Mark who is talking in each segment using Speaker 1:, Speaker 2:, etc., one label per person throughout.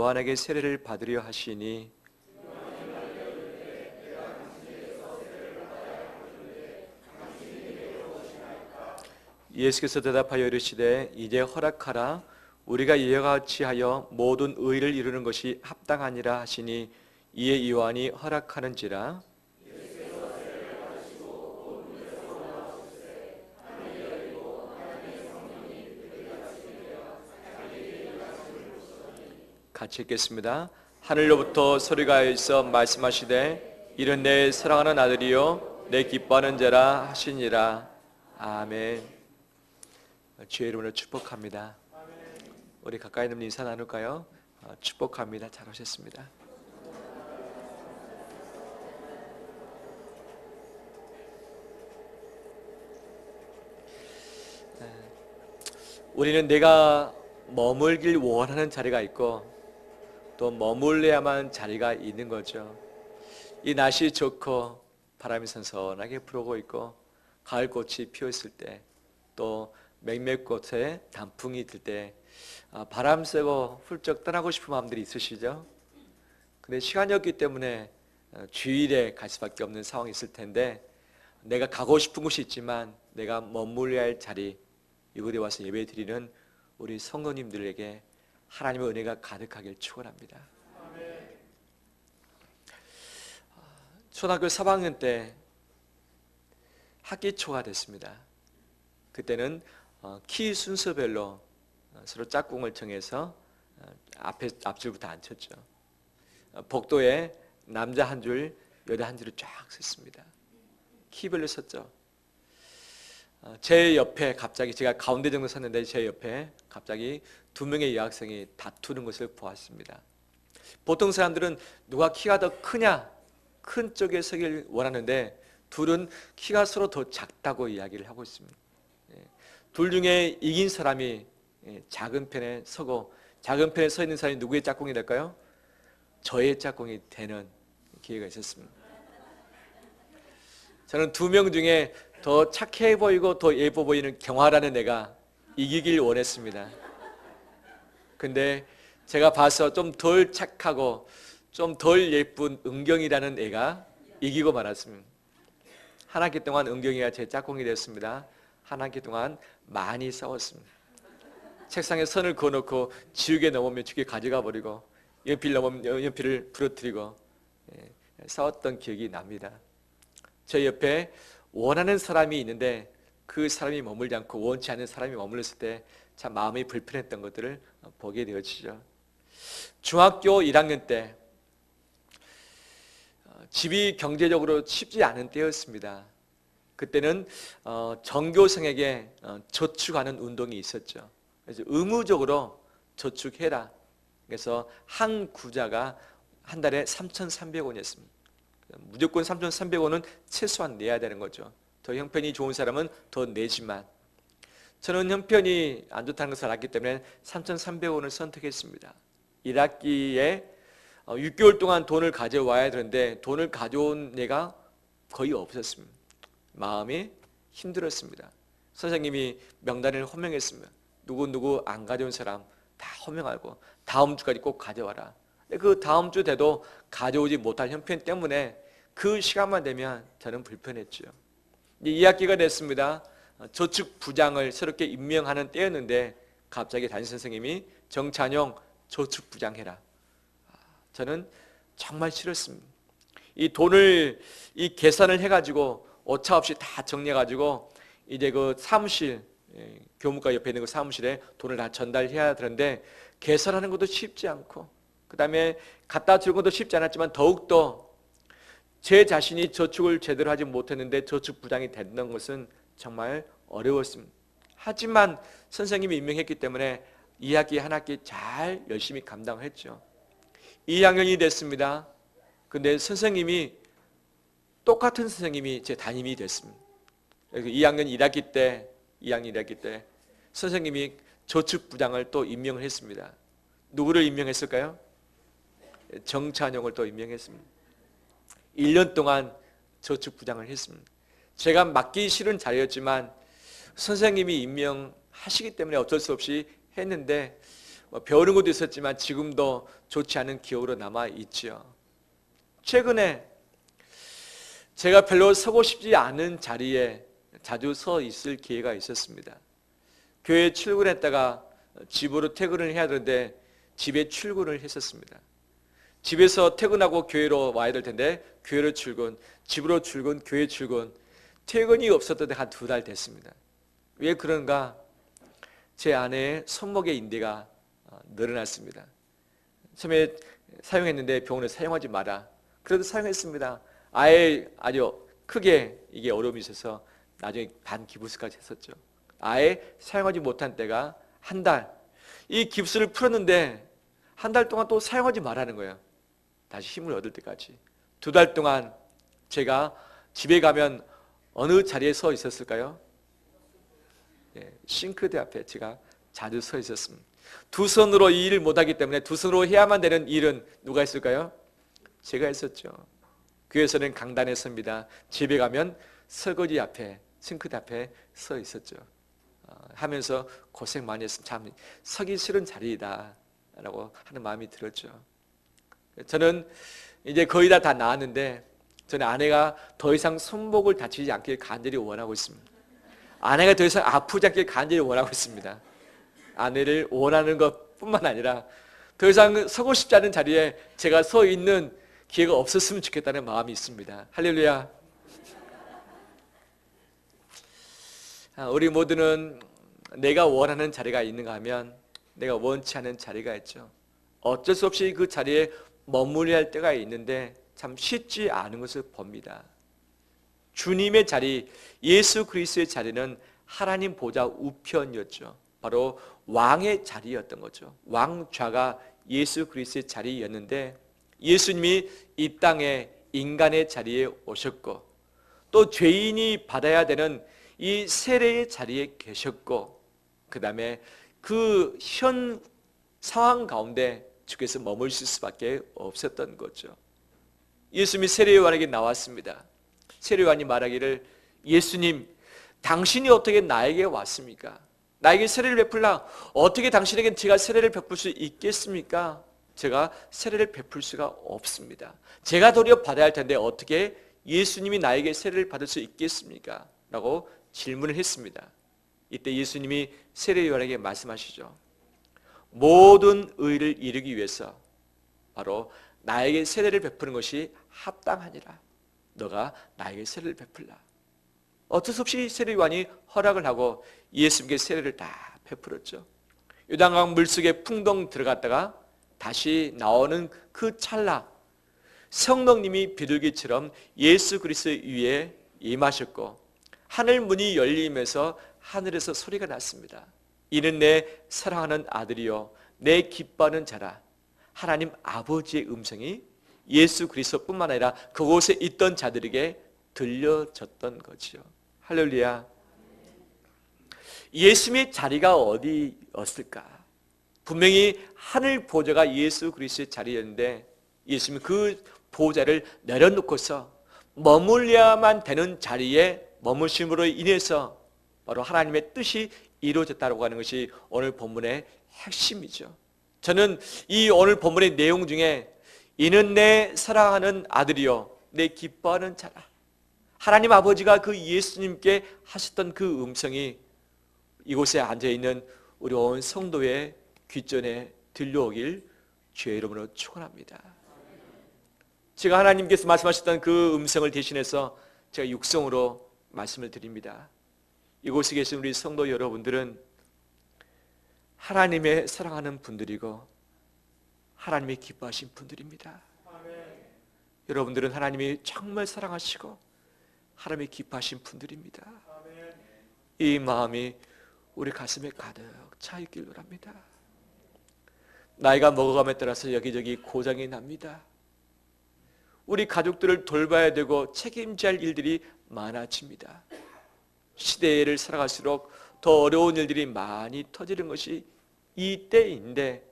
Speaker 1: 요한에게 세례를 받으려 하시니 예수께서 대답하여 이르시되 이제 허락하라. 우리가 이와 같이 하여 모든 의를 이루는 것이 합당하니라 하시니 이에 요한이 허락하는지라 같이 읽겠습니다. 하늘로부터 소리가 있어 말씀하시되 이런 내 사랑하는 아들이요 내 기뻐하는 자라 하시니라 아멘. 주의 이름으로 축복합니다. 우리 가까이 있는 분 인사 나눌까요? 어, 축복합니다. 잘 오셨습니다. 네. 우리는 내가 머물길 원하는 자리가 있고 또 머물러야만 자리가 있는 거죠. 이 날씨 좋고 바람이 선선하게 불어오고 있고 가을 꽃이 피어 있을 때 또 맥맥꽃에 단풍이 들때 아, 바람 쐬고 훌쩍 떠나고 싶은 마음들이 있으시죠? 근데 시간이 없기 때문에 어, 주일에 갈 수밖에 없는 상황이 있을 텐데 내가 가고 싶은 곳이 있지만 내가 머물러야 할 자리 이곳에 와서 예배 드리는 우리 성도님들에게 하나님의 은혜가 가득하길 축원합니다. 초등학교 3학년 때 학기 초가 됐습니다. 그때는 어, 키 순서별로 어, 서로 짝꿍을 정해서 어, 앞에 앞줄부터 앉혔죠. 복도에 남자 한 줄, 여자 한 줄을 쫙 섰습니다. 키별로 섰죠. 제 옆에 갑자기 제가 가운데 정도 섰는데 제 옆에 갑자기 두 명의 여학생이 다투는 것을 보았습니다. 보통 사람들은 누가 키가 더 크냐 큰 쪽에 서길 원하는데 둘은 키가 서로 더 작다고 이야기를 하고 있습니다. 예. 둘 중에 이긴 사람이 예, 작은 편에 서고 작은 편에 서 있는 사람이 누구의 짝꿍이 될까요? 저의 짝꿍이 되는 기회가 있었습니다. 저는 두 명 중에 더 착해 보이고 더 예뻐 보이는 경화라는 애가 이기길 원했습니다. 근데 제가 봐서 좀 덜 착하고 좀 덜 예쁜 은경이라는 애가 이기고 말았습니다. 한 학기 동안 은경이가 제 짝꿍이 됐습니다. 한 학기 동안 많이 싸웠습니다. 책상에 선을 그어놓고 지우개 넘으면 지우개 가져가 버리고 연필 넘으면 연필을 부러뜨리고 예, 싸웠던 기억이 납니다. 저 옆에 원하는 사람이 있는데 그 사람이 머물지 않고 원치 않는 사람이 머물렀을 때 참 마음이 불편했던 것들을 보게 되어지죠. 중학교 1학년 때 어, 집이 경제적으로 쉽지 않은 때였습니다. 그때는 어, 전교생에게 어, 저축하는 운동이 있었죠. 그래서 의무적으로 저축해라. 그래서 한 구자가 한 달에 3,300원이었습니다. 무조건 3,300원은 최소한 내야 되는 거죠. 더 형편이 좋은 사람은 더 내지만 저는 형편이 안 좋다는 것을 알았기 때문에 3,300원을 선택했습니다. 1학기에 6개월 어, 동안 돈을 가져와야 되는데 돈을 가져온 애가 거의 없었습니다. 마음이 힘들었습니다. 선생님이 명단을 호명했습니다. 누구누구 안 가져온 사람 다 호명하고 다음 주까지 꼭 가져와라. 그 다음 주 돼도 가져오지 못할 형편 때문에 그 시간만 되면 저는 불편했죠. 2학기가 됐습니다. 저축 부장을 새롭게 임명하는 때였는데 갑자기 담임 선생님이 정찬용 저축 부장 해라. 저는 정말 싫었습니다. 이 돈을 이 계산을 해가지고 오차 없이 다 정리해가지고 이제 그 사무실 예, 교무과 옆에 있는 그 사무실에 돈을 다 전달해야 되는데 계산하는 것도 쉽지 않고 그 다음에 갖다 주는 것도 쉽지 않았지만 더욱더 제 자신이 저축을 제대로 하지 못했는데 저축 부장이 됐는 것은 정말 어려웠습니다. 하지만 선생님이 임명했기 때문에 2학기 한 학기 잘 열심히 감당했죠. 2학년이 됐습니다. 근데 선생님이 똑같은 선생님이 제 담임이 됐습니다. 2학년 1학기 때, 2학년 1학기 때 선생님이 저축부장을 또 임명을 했습니다. 누구를 임명했을까요? 정찬용을 또 임명했습니다. 1년 동안 저축부장을 했습니다. 제가 맡기 싫은 자리였지만 선생님이 임명하시기 때문에 어쩔 수 없이 했는데 뭐 배우는 것도 있었지만 지금도 좋지 않은 기억으로 남아 있지요. 최근에 제가 별로 서고 싶지 않은 자리에 자주 서 있을 기회가 있었습니다. 교회 출근했다가 집으로 퇴근을 해야 되는데 집에 출근을 했었습니다. 집에서 퇴근하고 교회로 와야 될 텐데 교회로 출근, 집으로 출근, 교회 출근 퇴근이 없었던 한두 달 됐습니다. 왜 그런가? 제 아내의 손목의 인대가 어, 늘어났습니다. 처음에 사용했는데 병원에 사용하지 마라. 그래도 사용했습니다. 아예 아주 크게 이게 어려움이 있어서 나중에 반기부스까지 했었죠. 아예 사용하지 못한 때가 한 달. 이 깁스를 풀었는데 한 달 동안 또 사용하지 말라는 거예요. 다시 힘을 얻을 때까지. 두 달 동안 제가 집에 가면 어느 자리에 서 있었을까요? 예, 싱크대 앞에 제가 자주 서 있었습니다. 두 손으로 이 일을 못하기 때문에 두 손으로 해야만 되는 일은 누가 했을까요? 제가 했었죠. 교회에서는 강단에 섭니다. 집에 가면 설거지 앞에, 싱크대 앞에 서 있었죠. 어, 하면서 고생 많이 했으면 참 서기 싫은 자리이다. 라고 하는 마음이 들었죠. 저는 이제 거의 다 다 나았는데 저는 아내가 더 이상 손목을 다치지 않길 간절히 원하고 있습니다. 아내가 더 이상 아프지 않길 간절히 원하고 있습니다. 아내를 원하는 것 뿐만 아니라 더 이상 서고 싶지 않은 자리에 제가 서 있는 기회가 없었으면 좋겠다는 마음이 있습니다. 할렐루야. 아, 우리 모두는 내가 원하는 자리가 있는가 하면 내가 원치 않은 자리가 있죠. 어쩔 수 없이 그 자리에 머물러야 할 때가 있는데 참 쉽지 않은 것을 봅니다. 주님의 자리, 예수 그리스도의 자리는 하나님 보좌 우편이었죠. 바로 왕의 자리였던 거죠. 왕좌가 예수 그리스도의 자리였는데 예수님이 이 땅에 인간의 자리에 오셨고 또 죄인이 받아야 되는 이 세례의 자리에 계셨고 그 다음에 그 현 상황 가운데 주께서 머물실 수밖에 없었던 거죠. 예수님이 세례요한에게 나왔습니다. 세례요한이 말하기를 예수님 당신이 어떻게 나에게 왔습니까? 나에게 세례를 베풀라 어떻게 당신에게 제가 세례를 베풀 수 있겠습니까? 제가 세례를 베풀 수가 없습니다. 제가 도리어 받아야 할 텐데 어떻게 예수님이 나에게 세례를 받을 수 있겠습니까? 라고 질문을 했습니다. 이때 예수님이 세례 요한에게 말씀하시죠. 모든 의를 이루기 위해서 바로 나에게 세례를 베푸는 것이 합당하니라. 너가 나에게 세례를 베풀라. 어쩔 수 없이 세례 요한이 허락을 하고 예수님께 세례를 다 베풀었죠. 요단강 물속에 풍덩 들어갔다가 다시 나오는 그 찰나 성령님이 비둘기처럼 예수 그리스도 위에 임하셨고 하늘 문이 열리면서 하늘에서 소리가 났습니다. 이는 내 사랑하는 아들이요 내 기뻐하는 자라. 하나님 아버지의 음성이 예수 그리스도뿐만 아니라 그곳에 있던 자들에게 들려졌던 거지요. 할렐루야. 예수님의 자리가 어디였을까? 분명히 하늘 보좌가 예수 그리스도의 자리였는데 예수님이 그 보좌를 내려놓고서 머물려야만 되는 자리에 머무심으로 인해서 바로 하나님의 뜻이 이루어졌다고 하는 것이 오늘 본문의 핵심이죠. 저는 이 오늘 본문의 내용 중에 이는 내 사랑하는 아들이요 내 기뻐하는 자라. 하나님 아버지가 그 예수님께 하셨던 그 음성이 이곳에 앉아 있는 우리 온 성도의 귀전에 들려오길 주의 이름으로 축원합니다. 제가 하나님께서 말씀하셨던 그 음성을 대신해서 제가 육성으로 말씀을 드립니다. 이곳에 계신 우리 성도 여러분들은 하나님의 사랑하는 분들이고 하나님이 기뻐하신 분들입니다. 아멘. 여러분들은 하나님이 정말 사랑하시고 하나님이 기뻐하신 분들입니다. 아멘. 이 마음이 우리 가슴에 가득 차 있길 바랍니다. 나이가 먹어감에 따라서 여기저기 고장이 납니다. 우리 가족들을 돌봐야 되고 할 일들이 많아집니다. 시대를 살아갈수록 더 어려운 일들이 많이 터지는 것이 이 때인데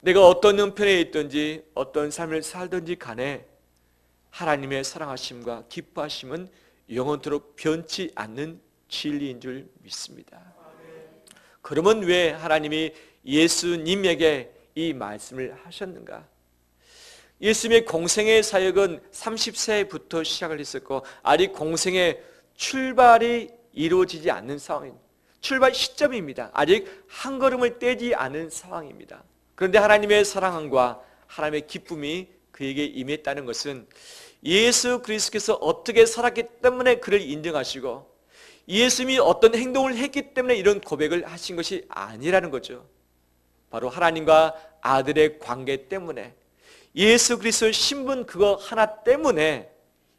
Speaker 1: 내가 어떤 형편에 있든지 어떤 삶을 살든지 간에 하나님의 사랑하심과 기뻐하심은 영원토록 변치 않는 진리인 줄 믿습니다. 그러면 왜 하나님이 예수님에게 이 말씀을 하셨는가? 예수님의 공생의 사역은 30세부터 시작을 했었고 아직 공생의 출발이 이루어지지 않는 상황입니다. 출발 시점입니다. 아직 한 걸음을 떼지 않은 상황입니다. 그런데 하나님의 사랑과 하나님의 기쁨이 그에게 임했다는 것은 예수 그리스도께서 어떻게 살았기 때문에 그를 인정하시고 예수님이 어떤 행동을 했기 때문에 이런 고백을 하신 것이 아니라는 거죠. 바로 하나님과 아들의 관계 때문에 예수 그리스도의 신분 그거 하나 때문에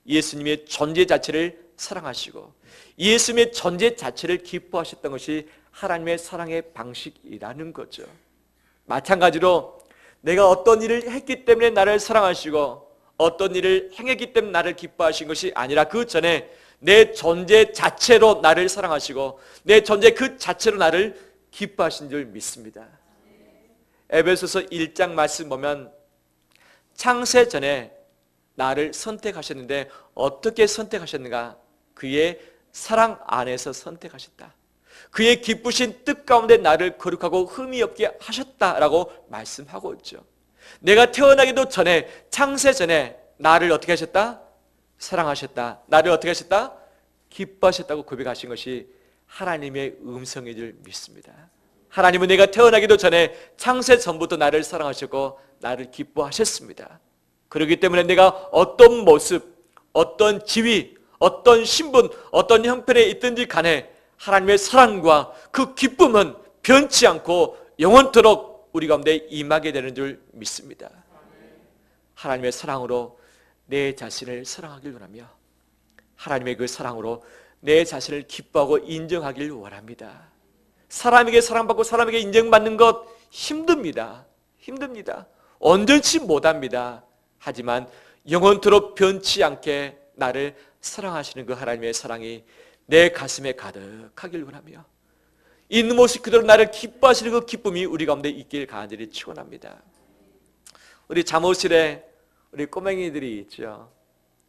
Speaker 1: 예수님의 존재 자체를 사랑하시고 예수님의 존재 자체를 기뻐하셨던 것이 하나님의 사랑의 방식이라는 거죠. 마찬가지로 내가 어떤 일을 했기 때문에 나를 사랑하시고 어떤 일을 행했기 때문에 나를 기뻐하신 것이 아니라 그 전에 내 존재 자체로 나를 사랑하시고 내 존재 그 자체로 나를 기뻐하신 줄 믿습니다. 에베소서 1장 말씀 보면 창세 전에 나를 선택하셨는데 어떻게 선택하셨는가? 그의 사랑 안에서 선택하셨다. 그의 기쁘신 뜻 가운데 나를 거룩하고 흠이 없게 하셨다라고 말씀하고 있죠. 내가 태어나기도 전에 창세 전에 나를 어떻게 하셨다? 사랑하셨다. 나를 어떻게 하셨다? 기뻐하셨다고 고백하신 것이 하나님의 음성인 줄 믿습니다. 하나님은 내가 태어나기도 전에 창세 전부터 나를 사랑하셨고 나를 기뻐하셨습니다. 그렇기 때문에 내가 어떤 모습, 어떤 지위, 어떤 신분, 어떤 형편에 있든지 간에 하나님의 사랑과 그 기쁨은 변치 않고 영원토록 우리 가운데 임하게 되는 줄 믿습니다. 하나님의 사랑으로 내 자신을 사랑하길 원하며 하나님의 그 사랑으로 내 자신을 기뻐하고 인정하길 원합니다. 사람에게 사랑받고 사람에게 인정받는 것 힘듭니다. 힘듭니다. 언제치 못합니다. 하지만 영원토록 변치 않게 나를 사랑하시는 그 하나님의 사랑이 내 가슴에 가득하길 원하며 있는 모습 그대로 나를 기뻐하시는 그 기쁨이 우리 가운데 있길 간절히 축원합니다. 우리 잠옷실에 우리 꼬맹이들이 있죠.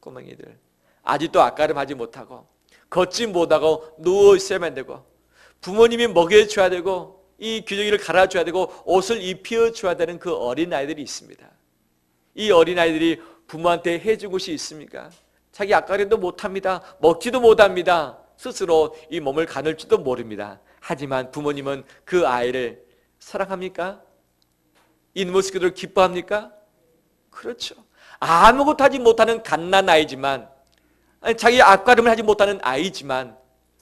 Speaker 1: 꼬맹이들. 아직도 앞가름하지 못하고 걷지 못하고 누워 있어야만 되고 부모님이 먹여줘야 되고 이 규정이를 갈아줘야 되고 옷을 입혀줘야 되는 그 어린 아이들이 있습니다. 이 어린 아이들이 부모한테 해준 것이 있습니까? 자기 앞가림도 못합니다. 먹지도 못합니다. 스스로 이 몸을 가눌지도 모릅니다. 하지만 부모님은 그 아이를 사랑합니까? 그대로 기뻐합니까? 그렇죠. 아무것도 하지 못하는 갓난 아이지만 자기 앞가림을 하지 못하는 아이지만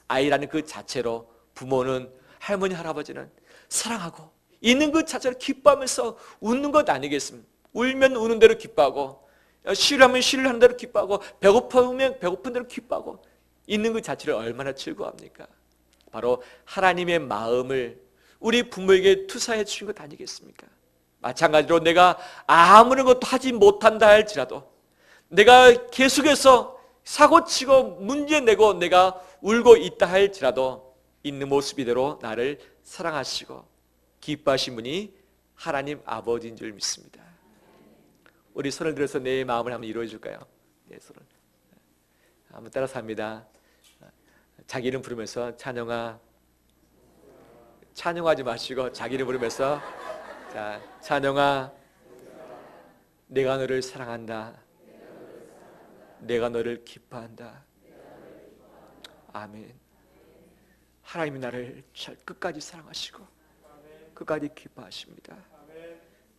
Speaker 1: 아이라는 그 자체로 부모는 할머니 할아버지는 사랑하고 있는 그 자체를 기뻐하면서 웃는 것 아니겠습니까? 울면 우는 대로 기뻐하고 싫으면 싫어하는 대로 기뻐하고 배고프면 배고픈 대로 기뻐하고 있는 그 자체를 얼마나 즐거워합니까? 바로 하나님의 마음을 우리 부모에게 투사해 주신 것 아니겠습니까? 마찬가지로 내가 아무런 것도 하지 못한다 할지라도 내가 계속해서 사고치고 문제내고 내가 울고 있다 할지라도 있는 모습 이대로 나를 사랑하시고 기뻐하신 분이 하나님 아버지인 줄 믿습니다. 우리 손을 들어서 내 마음을 한번 이루어 줄까요? 네, 손을. 한번 따라서 합니다. 자기 이름 부르면서 찬영아 찬영하지 마시고 자기 이름 부르면서 자, 찬영아 내가 너를 사랑한다. 내가 너를 기뻐한다. 아멘. 하나님이 나를 끝까지 사랑하시고 끝까지 기뻐하십니다.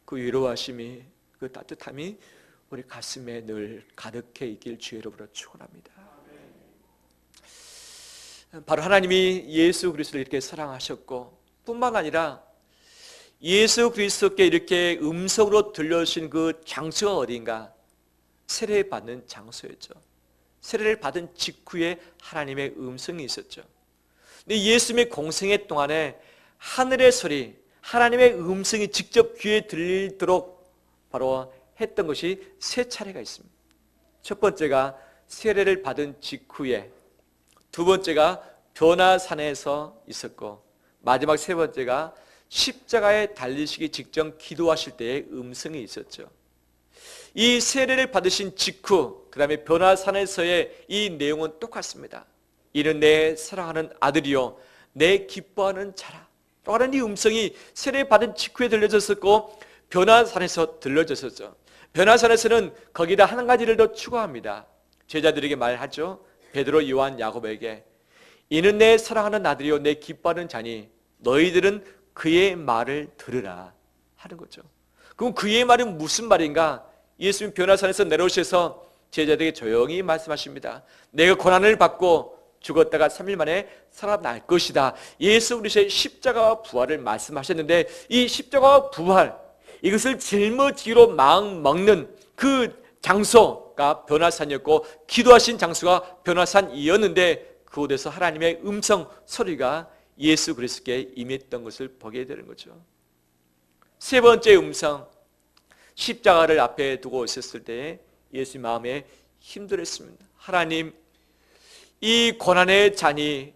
Speaker 1: 그 위로하심이 그 따뜻함이 우리 가슴에 늘 가득해 있길 주의 이름으로 축원합니다. 바로 하나님이 예수 그리스도를 이렇게 사랑하셨고 뿐만 아니라 예수 그리스도께 이렇게 음성으로 들려주신 그 장소가 어딘가 세례 받는 장소였죠. 세례를 받은 직후에 하나님의 음성이 있었죠. 근데 예수님의 공생애 동안에 하늘의 소리, 하나님의 음성이 직접 귀에 들리도록 바로 했던 것이 세 차례가 있습니다. 첫 번째가 세례를 받은 직후에, 두 번째가 변화산에서 있었고, 마지막 세 번째가 십자가에 달리시기 직전 기도하실 때의 음성이 있었죠. 이 세례를 받으신 직후, 그 다음에 변화산에서의 이 내용은 똑같습니다. 이는 내 사랑하는 아들이요, 내 기뻐하는 자라. 또하는 이 음성이 세례 받은 직후에 들려졌었고, 변화산에서 들려졌었죠. 변화산에서는 거기다 한 가지를 더 추가합니다. 제자들에게 말하죠. 베드로, 요한, 야곱에게 이는 내 사랑하는 아들이요 내 기뻐하는 자니 너희들은 그의 말을 들으라 하는 거죠. 그럼 그의 말은 무슨 말인가? 예수님 변화산에서 내려오셔서 제자들에게 조용히 말씀하십니다. 내가 고난을 받고 죽었다가 3일 만에 살아날 것이다. 예수 그리스도의 십자가와 부활을 말씀하셨는데 이 십자가와 부활 이것을 짊어지기로 마음 먹는 그 장소가 변화산이었고 기도하신 장소가 변화산이었는데 그곳에서 하나님의 음성 소리가 예수 그리스도께 임했던 것을 보게 되는 거죠. 세 번째 음성 십자가를 앞에 두고 있었을 때 예수 마음에 힘들었습니다. 하나님 이 고난의 잔이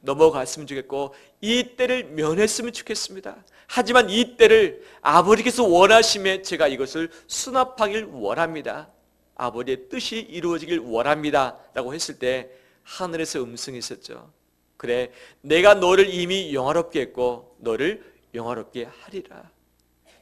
Speaker 1: 넘어갔으면 좋겠고 이 때를 면했으면 좋겠습니다. 하지만 이 때를 아버지께서 원하심에 제가 이것을 수납하길 원합니다. 아버지의 뜻이 이루어지길 원합니다. 라고 했을 때 하늘에서 음성이 있었죠. 그래, 내가 너를 이미 영화롭게 했고 너를 영화롭게 하리라.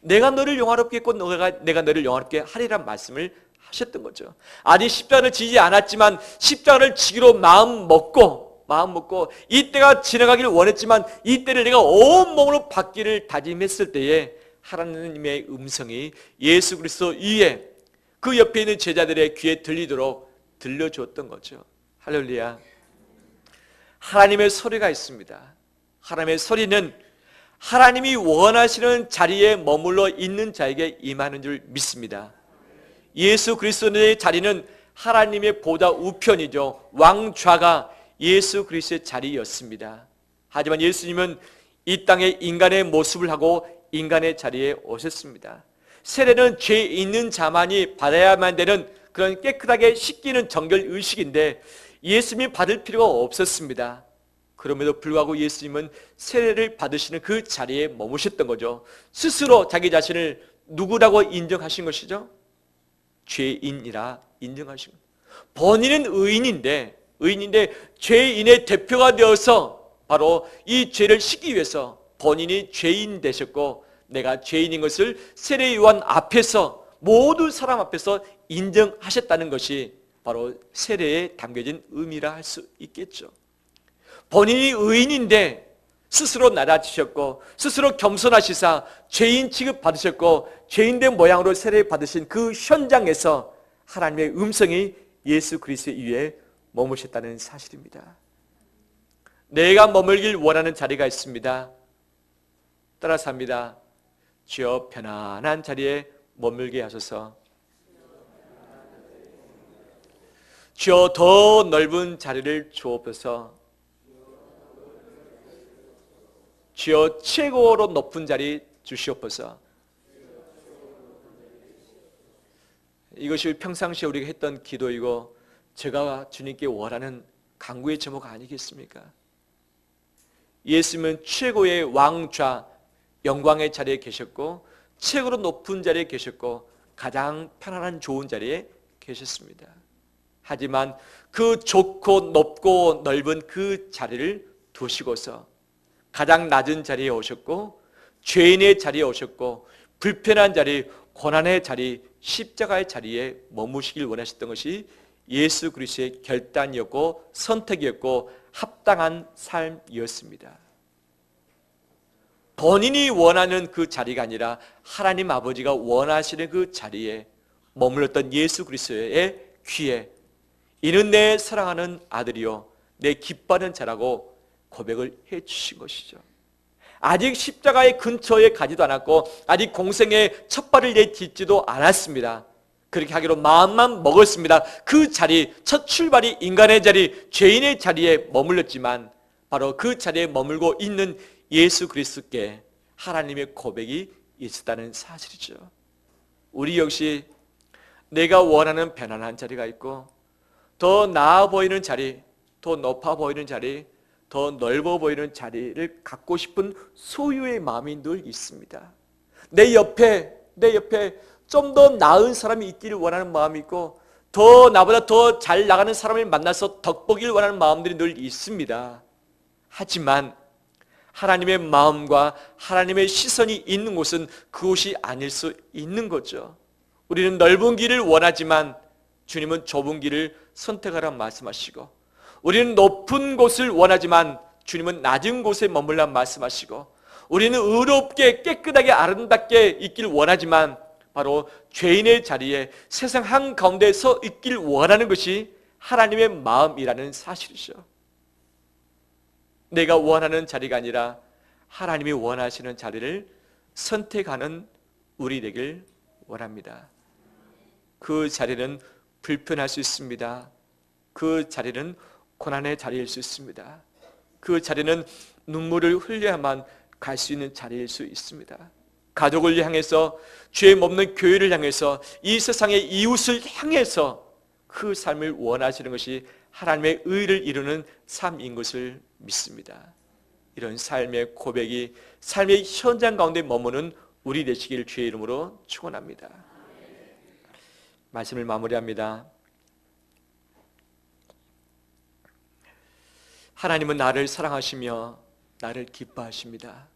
Speaker 1: 내가 너를 영화롭게 했고 너가 내가 너를 영화롭게 하리란 말씀을 하셨던 거죠. 아직 십자가를 지지 않았지만 십자가를 지기로 마음 먹고 마음 먹고 이 때가 지나가기를 원했지만 이 때를 내가 온 몸으로 받기를 다짐했을 때에 하나님의 음성이 예수 그리스도 위에 그 옆에 있는 제자들의 귀에 들리도록 들려주었던 거죠. 할렐루야. 하나님의 소리가 있습니다. 하나님의 소리는 하나님이 원하시는 자리에 머물러 있는 자에게 임하는 줄 믿습니다. 예수 그리스도의 자리는 하나님의 보다 우편이죠. 왕좌가 예수 그리스도의 자리였습니다. 하지만 예수님은 이 땅에 인간의 모습을 하고 인간의 자리에 오셨습니다. 세례는 죄 있는 자만이 받아야만 되는 그런 깨끗하게 씻기는 정결 의식인데 예수님이 받을 필요가 없었습니다. 그럼에도 불구하고 예수님은 세례를 받으시는 그 자리에 머무셨던 거죠. 스스로 자기 자신을 누구라고 인정하신 것이죠? 죄인이라 인정하신 것. 본인은 의인인데 의인인데 죄인의 대표가 되어서 바로 이 죄를 씻기 위해서 본인이 죄인 되셨고 내가 죄인인 것을 세례 요한 앞에서 모든 사람 앞에서 인정하셨다는 것이 바로 세례에 담겨진 의미라 할 수 있겠죠. 본인이 의인인데 스스로 낮아지셨고 스스로 겸손하시사 죄인 취급 받으셨고 죄인된 모양으로 세례 받으신 그 현장에서 하나님의 음성이 예수 그리스도 위에 머무셨다는 사실입니다. 내가 머물길 원하는 자리가 있습니다. 따라서 합니다. 주여 편안한 자리에 머물게 하소서. 주여 더 넓은 자리를 주옵소서. 주여 최고로 높은 자리 주시옵소서. 이것이 평상시에 우리가 했던 기도이고 제가 주님께 원하는 강구의 제목 아니겠습니까? 예수님은 최고의 왕좌 영광의 자리에 계셨고 최고로 높은 자리에 계셨고 가장 편안한 좋은 자리에 계셨습니다. 하지만 그 좋고 높고 넓은 그 자리를 두시고서 가장 낮은 자리에 오셨고 죄인의 자리에 오셨고 불편한 자리, 고난의 자리, 십자가의 자리에 머무시길 원하셨던 것이 예수 그리스도의 결단이었고 선택이었고 합당한 삶이었습니다. 본인이 원하는 그 자리가 아니라 하나님 아버지가 원하시는 그 자리에 머물렀던 예수 그리스도의 귀에 이는 내 사랑하는 아들이요 내 기뻐하는 자라고 고백을 해 주신 것이죠. 아직 십자가의 근처에 가지도 않았고 아직 공생의 첫 발을 내딛지도 않았습니다. 그렇게 하기로 마음만 먹었습니다. 그 자리, 첫 출발이 인간의 자리, 죄인의 자리에 머물렀지만 바로 그 자리에 머물고 있는 예수 그리스도께 하나님의 고백이 있었다는 사실이죠. 우리 역시 내가 원하는 편안한 자리가 있고 더 나아 보이는 자리, 더 높아 보이는 자리, 더 넓어 보이는 자리를 갖고 싶은 소유의 마음이 늘 있습니다. 내 옆에 내 옆에 좀 더 나은 사람이 있기를 원하는 마음이 있고 더 나보다 더 잘 나가는 사람을 만나서 덕보기를 원하는 마음들이 늘 있습니다. 하지만 하나님의 마음과 하나님의 시선이 있는 곳은 그곳이 아닐 수 있는 거죠. 우리는 넓은 길을 원하지만 주님은 좁은 길을 선택하라 말씀하시고 우리는 높은 곳을 원하지만 주님은 낮은 곳에 머물라 말씀하시고 우리는 의롭게 깨끗하게 아름답게 있길 원하지만 바로 죄인의 자리에 세상 한 가운데 서 있길 원하는 것이 하나님의 마음이라는 사실이죠. 내가 원하는 자리가 아니라 하나님이 원하시는 자리를 선택하는 우리 되길 원합니다. 그 자리는 불편할 수 있습니다. 그 자리는 고난의 자리일 수 있습니다. 그 자리는 눈물을 흘려야만 갈 수 있는 자리일 수 있습니다. 가족을 향해서 죄 없는 교회를 향해서 이 세상의 이웃을 향해서 그 삶을 원하시는 것이 하나님의 의를 이루는 삶인 것을 믿습니다. 이런 삶의 고백이 삶의 현장 가운데 머무는 우리 되시길 주의 이름으로 축원합니다. 말씀을 마무리합니다. 하나님은 나를 사랑하시며 나를 기뻐하십니다.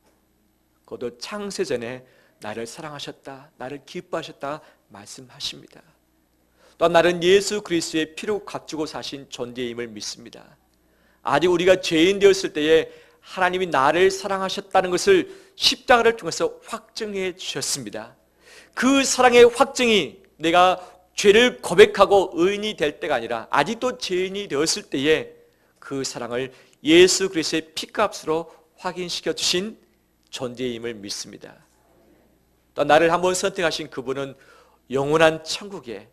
Speaker 1: 그도 창세전에 나를 사랑하셨다, 나를 기뻐하셨다 말씀하십니다. 또 나는 예수 그리스도의 피로 값주고 사신 존재임을 믿습니다. 아직 우리가 죄인 되었을 때에 하나님이 나를 사랑하셨다는 것을 십자가를 통해서 확증해 주셨습니다. 그 사랑의 확증이 내가 죄를 고백하고 의인이 될 때가 아니라 아직도 죄인이 되었을 때에 그 사랑을 예수 그리스도의 피값으로 확인시켜 주신 존재임을 믿습니다. 또 나를 한번 선택하신 그분은 영원한 천국에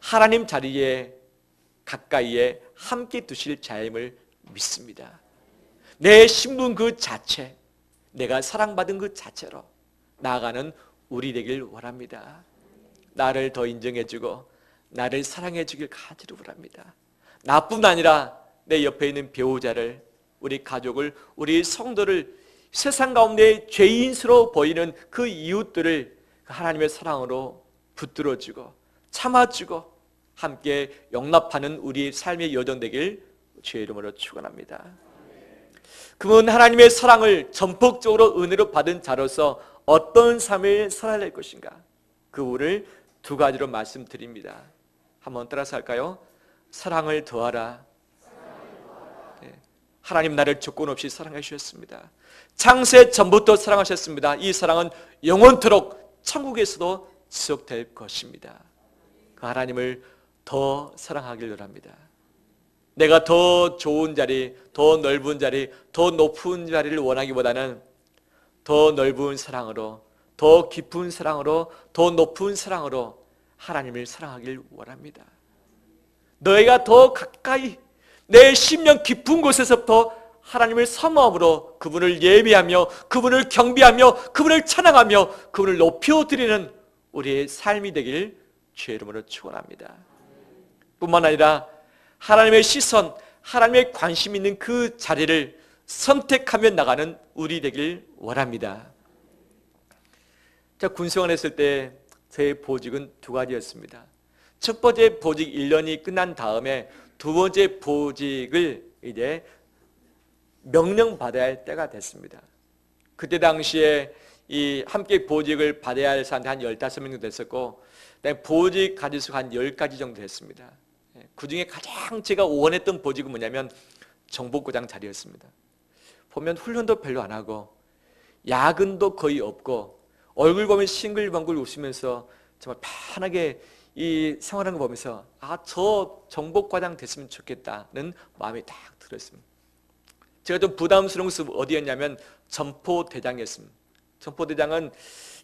Speaker 1: 하나님 자리에 가까이에 함께 두실 자임을 믿습니다. 내 신분 그 자체, 내가 사랑받은 그 자체로 나아가는 우리 되길 원합니다. 나를 더 인정해주고 나를 사랑해주길 가지를 원합니다. 나뿐 아니라 내 옆에 있는 배우자를, 우리 가족을, 우리 성도를 세상 가운데 죄인스러워 보이는 그 이웃들을 하나님의 사랑으로 붙들어주고 참아주고 함께 용납하는 우리 삶의 여정 되길 주의 이름으로 축원합니다. 그분 하나님의 사랑을 전폭적으로 은혜로 받은 자로서 어떤 삶을 살아낼 것인가? 그우를 두 가지로 말씀드립니다. 한번 따라서 할까요? 사랑을 더하라. 네. 하나님 나를 조건 없이 사랑해 주셨습니다. 창세 전부터 사랑하셨습니다. 이 사랑은 영원토록 천국에서도 지속될 것입니다. 그 하나님을 더 사랑하길 원합니다. 내가 더 좋은 자리, 더 넓은 자리, 더 높은 자리를 원하기보다는 더 넓은 사랑으로, 더 깊은 사랑으로, 더 높은 사랑으로 하나님을 사랑하길 원합니다. 너희가 더 가까이 내 심령 깊은 곳에서부터 하나님을 사모함으로 그분을 예배하며 그분을 경배하며 그분을 찬양하며 그분을 높여 드리는 우리의 삶이 되길 주의 이름으로 축원합니다. 뿐만 아니라 하나님의 시선, 하나님의 관심 있는 그 자리를 선택하며 나가는 우리 되길 원합니다. 자, 군생활 했을 때 제 보직은 두 가지였습니다. 첫 번째 보직 1년이 끝난 다음에 두 번째 보직을 이제 명령받아야 할 때가 됐습니다. 그때 당시에 이 함께 보직을 받아야 할 사람이 한 15명 됐었고 보직 가지수가 한 10가지 정도 됐습니다. 예, 그 중에 가장 제가 원했던 보직은 뭐냐면 정보과장 자리였습니다. 보면 훈련도 별로 안 하고 야근도 거의 없고 얼굴 보면 싱글벙글 웃으면서 정말 편하게 이 생활하는 거 보면서 아 저 정보과장 됐으면 좋겠다는 마음이 딱 들었습니다. 제가 좀 부담스러운 것은 어디였냐면 점포대장이었습니다. 점포대장은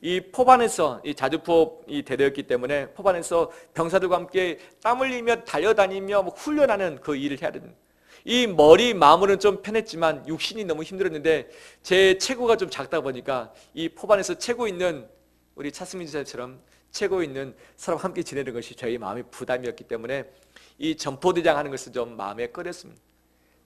Speaker 1: 이 포반에서 이 자주포 이 대대였기 때문에 포반에서 병사들과 함께 땀 흘리며 달려다니며 뭐 훈련하는 그 일을 해야 되는 이 머리 마음으로는 좀 편했지만 육신이 너무 힘들었는데 제 체구가 좀 작다 보니까 이 포반에서 체고 있는 우리 차승민 지사처럼 체고 있는 사람 함께 지내는 것이 저희 마음의 부담이었기 때문에 이 점포대장 하는 것은 좀 마음에 꺼렸습니다.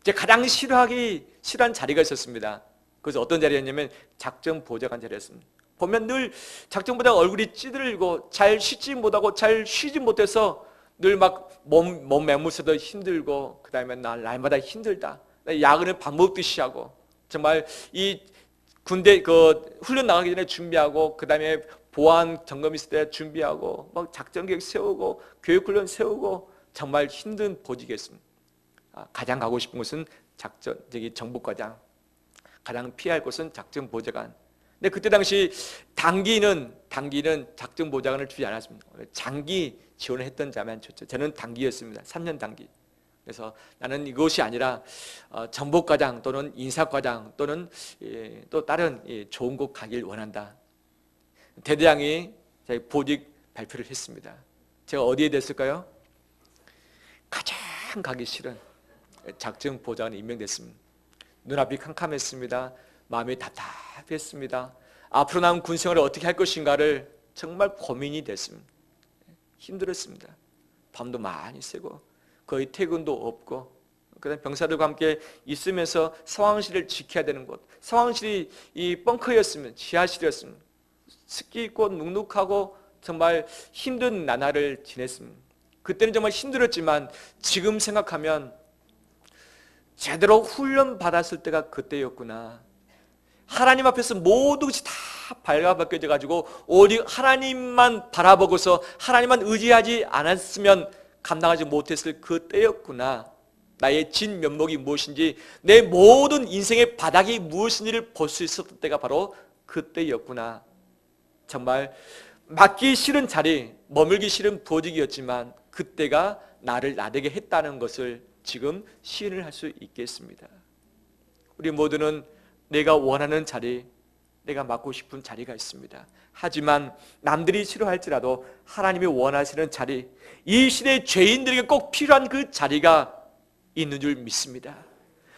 Speaker 1: 제 가장 싫어하기 싫어한 자리가 있었습니다. 그래서 어떤 자리였냐면 작전 보좌관 자리였습니다. 보면 늘 작전 보좌 얼굴이 찌들고 잘 쉬지 못하고 잘 쉬지 못해서 늘 막몸 몸 매무새도 힘들고 그다음에 날 날마다 힘들다. 야근을 밥 먹듯이 하고 정말 이 군대 그 훈련 나가기 전에 준비하고 그다음에 보안 점검 있을 때 준비하고 막 작전 계획 세우고 교육 훈련 세우고 정말 힘든 보직이었습니다. 아, 가장 가고 싶은 곳은 작전 저기 정보과장, 가장 피할 곳은 작전 보좌관. 근데 그때 당시 단기는 단기는 작전 보좌관을 주지 않았습니다. 장기 지원을 했던 자만 줬죠. 저는 단기였습니다. 3년 단기. 그래서 나는 이것이 아니라 어, 정보과장 또는 인사과장 또는 예, 또 다른 예, 좋은 곳 가길 원한다. 대대장이 보직 발표를 했습니다. 제가 어디에 됐을까요? 가장 가기 싫은 작전 보좌관이 임명됐습니다. 눈앞이 캄캄했습니다. 마음이 답답했습니다. 앞으로 남은 군 생활을 어떻게 할 것인가를 정말 고민이 됐습니다. 힘들었습니다. 밤도 많이 새고 거의 퇴근도 없고 그다음 병사들과 함께 있으면서 상황실을 지켜야 되는 곳. 상황실이 이 벙커였으면 지하실이었으면 습기 있고 눅눅하고 정말 힘든 나날을 지냈습니다. 그때는 정말 힘들었지만 지금 생각하면 제대로 훈련 받았을 때가 그때였구나. 하나님 앞에서 모든 것이 다 발가벗겨져 가지고 오직 하나님만 바라보고서 하나님만 의지하지 않았으면 감당하지 못했을 그때였구나. 나의 진 면목이 무엇인지 내 모든 인생의 바닥이 무엇인지를 볼 수 있었던 때가 바로 그때였구나. 정말 맡기 싫은 자리, 머물기 싫은 보직이었지만 그때가 나를 나되게 했다는 것을 지금 시인을 할 수 있겠습니다. 우리 모두는 내가 원하는 자리, 내가 맡고 싶은 자리가 있습니다. 하지만 남들이 싫어할지라도 하나님이 원하시는 자리, 이 시대 죄인들에게 꼭 필요한 그 자리가 있는 줄 믿습니다.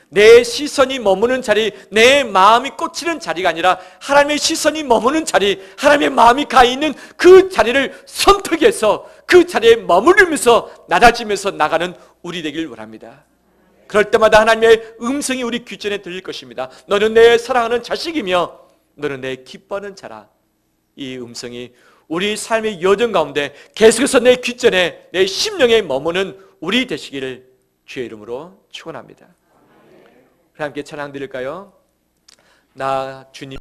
Speaker 1: 내 시선이 머무는 자리, 내 마음이 꽂히는 자리가 아니라 하나님의 시선이 머무는 자리, 하나님의 마음이 가 있는 그 자리를 선택해서 그 자리에 머무르면서 낮아지면서 나가는 우리 되길 원합니다. 그럴 때마다 하나님의 음성이 우리 귀전에 들릴 것입니다. 너는 내 사랑하는 자식이며 너는 내 기뻐하는 자라. 이 음성이 우리 삶의 여정 가운데 계속해서 내 귀전에 내 심령에 머무는 우리 되시기를 주의 이름으로 축원합니다. 함께 찬양 드릴까요? 나 주님